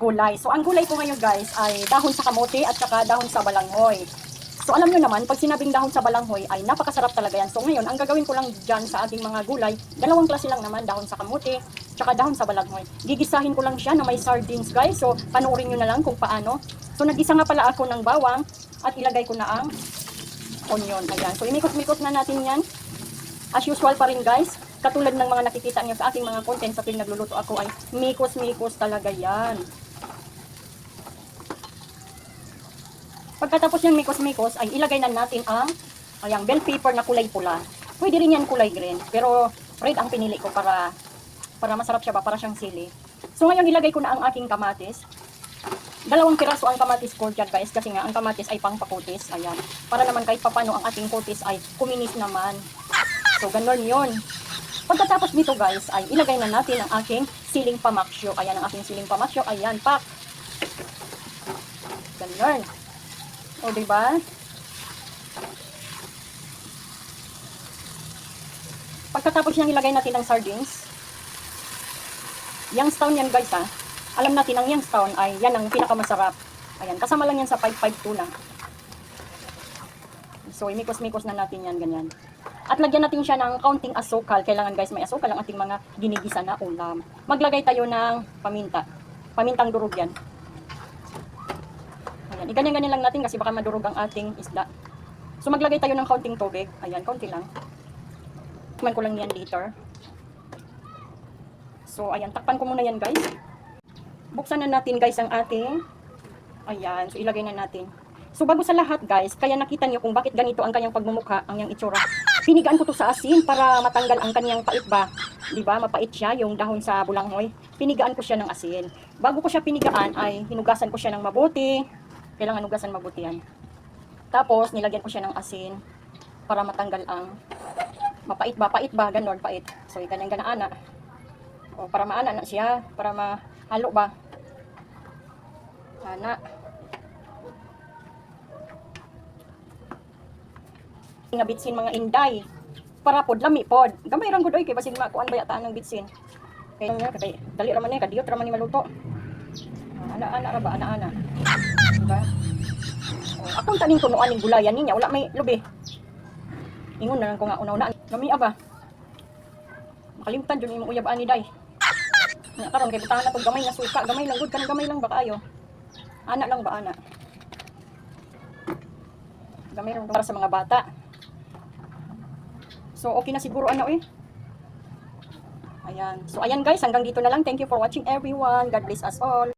gulay. So ang gulay ko ngayon guys ay dahon sa kamote at saka dahon sa balanghoy. So alam nyo naman, pag sinabing dahon sa balanghoy ay napakasarap talaga yan. So ngayon, ang gagawin ko lang dyan sa ating mga gulay, dalawang klase lang naman, dahon sa kamote, tsaka dahon sa balanghoy. Gigisahin ko lang siya na may sardines guys. So panoorin nyo na lang kung paano. So nagisa nga pala ako ng bawang at ilagay ko na ang onion. Ayan. So imikot-mikot na natin yan. As usual pa rin guys, katulad ng mga nakikita niyo sa ating mga content sa tuwing nagluluto ako ay mikos-mikos talaga yan. Pagkatapos yung mikos-mikos ay ilagay na natin ang ayang bell pepper na kulay pula. Pwede rin yan kulay green, pero red ang pinili ko para para masarap siya ba, para siyang sili. So ngayon ilagay ko na ang aking kamatis. Dalawang piraso ang kamatis ko dyan guys kasi nga ang kamatis ay pang pakutis. Ayan. Para naman kahit papano ang ating kutis ay kuminis naman. So ganun yun. Pagkatapos nito guys ay ilagay na natin ang aking siling pamaksyo. Ayan ang aking siling pamaksyo. Ayan pak. Ganun. O diba? Pagkatapos niyang ilagay natin ang sardines, Youngstown yan guys ha. Alam natin ang Youngstown ay yan ang pinakamasarap. Ayan, kasama lang yan sa 552 na. So, imikos-mikos na natin yan, ganyan. At lagyan natin siya ng kaunting asukal. Kailangan guys, may asukal ang ating mga ginigisa na ulam. Maglagay tayo ng paminta. Pamintang durog yan. Ayan, iganyan-ganyan lang natin kasi baka madurog ang ating isda. So, maglagay tayo ng kaunting tubig. Ayan, kaunti lang. Tikman ko lang yan later. So, ayan, takpan ko muna yan guys. Buksan na natin guys ang ating, ayan, so ilagay na natin. So, bago sa lahat guys, kaya nakita niyo kung bakit ganito ang kanyang pagmumukha, ang yang itsura. Pinigaan ko to sa asin para matanggal ang kanyang pait ba. Di ba? Mapait siya yung dahon sa bulanghoy. Pinigaan ko siya ng asin. Bago ko siya pinigaan ay hinugasan ko siya ng mabuti. Kailangan hugasan mabuti yan. Tapos, nilagyan ko siya ng asin para matanggal ang mapait ba, pait ba, ganon, pait. So, ganyan ganaana. O, para maana na siya, para mahalo ba. Ana. Nga bitsin mga inday. Para pod lami pod. Gamay rang gud oy kay basig makuan ba yataan ng bitsin. Kay nga dali ra man ni kadiyot ra man maluto. Ana ana ra ba ana ana. Diba? Oh, akong taning tunuan ning gulayan niya wala may lubi. Ingon na lang ko nga una-una. Gami ba? Makalimtan jud imong uyab ani day. Karon kay butahan na tong gamay nga suka, gamay lang gud kanang gamay lang ba kaayo. Ana lang ba ana? Gamay lang para sa mga bata. So okay na siguro ano eh. Ayan. So ayan guys, hanggang dito na lang. Thank you for watching everyone. God bless us all.